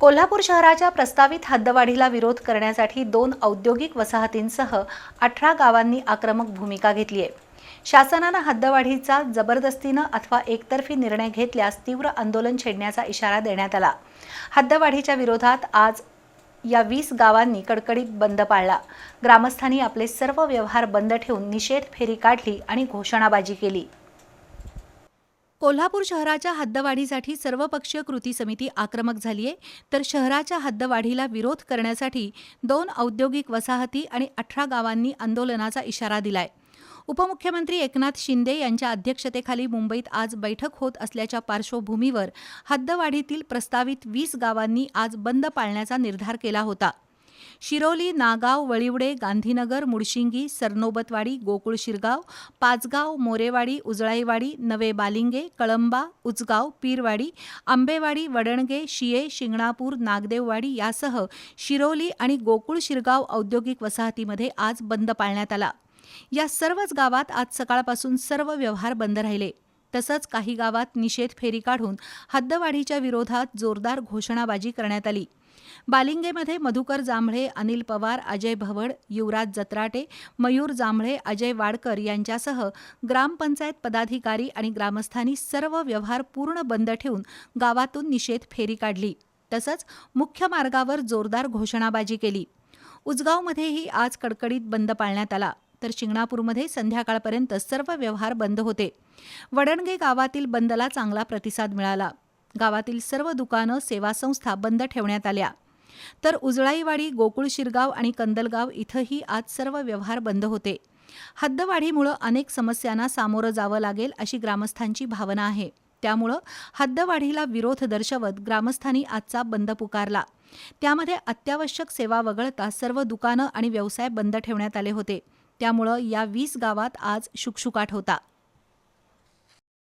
कोल्हापूर शहराच्या प्रस्तावित हद्दवाढीला विरोध करण्यासाठी दोन औद्योगिक वसाहतींसह अठरा गावांनी आक्रमक भूमिका घेतली आहे. शासनानं हद्दवाढीचा जबरदस्तीनं अथवा एकतर्फी निर्णय घेतल्यास तीव्र आंदोलन छेडण्याचा इशारा देण्यात आला. हद्दवाढीच्या विरोधात आज या वीस गावांनी कडकडीत बंद पाळला. ग्रामस्थांनी आपले सर्व व्यवहार बंद ठेवून निषेध फेरी काढली आणि घोषणाबाजी केली. कोल्हापूर शहराच्या हद्दवाढीसाठी सर्वपक्षीय कृती समिती आक्रमक झाली आहे तर शहराच्या हद्दवाढीला विरोध करण्यासाठी दोन औद्योगिक वसाहती आणि अठरा गावांनी आंदोलनाचा इशारा दिलाय. उपमुख्यमंत्री एकनाथ शिंदे यांच्या अध्यक्षतेखाली मुंबईत आज बैठक होत असल्याच्या पार्श्वभूमीवर हद्दवाढीतील प्रस्तावित वीस गावांनी आज बंद पाळण्याचा निर्धार केला होता. शिरोली नागाव वळिवडे गांधीनगर मुळशिंगी सरनोबतवाडी गोकुळ शिरगाव पाचगाव मोरेवाडी उजळाईवाडी नवे बालिंगे कळंबा उचगाव पीरवाडी आंबेवाडी वडणगे शिये शिंगणापूर नागदेववाडी यासह शिरोली आणि गोकुळ शिरगाव औद्योगिक वसाहतीमध्ये आज बंद पाळण्यात आला. या सर्वच गावात आज सकाळपासून सर्व व्यवहार बंद राहिले. तसंच काही गावात निषेध फेरी काढून हद्दवाढीच्या विरोधात जोरदार घोषणाबाजी करण्यात आली. बालिंगेमध्ये मधुकर जांभळे अनिल पवार अजय भवड युवराज जत्राटे मयूर जांभळे अजय वाडकर यांच्यासह ग्रामपंचायत पदाधिकारी आणि ग्रामस्थांनी सर्व व्यवहार पूर्ण बंद ठेवून गावातून निषेध फेरी काढली. तसंच मुख्य मार्गावर जोरदार घोषणाबाजी केली. उजगावमध्येही आज कडकडीत बंद पाळण्यात आला. तर शिंगणापूरमध्ये संध्याकाळपर्यंत सर्व व्यवहार बंद होते. वडणगे गावातील बंदला चांगला प्रतिसाद मिळाला. गावातील सर्व दुकानं सेवा संस्था बंद ठेवण्यात आल्या. तर उजळाईवाडी गोकुळ शिरगाव आणि कंदलगाव इथंही आज सर्व व्यवहार बंद होते. हद्दवाढीमुळं अनेक समस्यांना सामोरं जावं लागेल अशी ग्रामस्थांची भावना आहे. त्यामुळं हद्दवाढीला विरोध दर्शवत ग्रामस्थांनी आजचा बंद पुकारला. त्यामध्ये अत्यावश्यक सेवा वगळता सर्व दुकानं आणि व्यवसाय बंद ठेवण्यात आले होते. त्यामुळं या वीस गावात आज शुकशुकाट होता.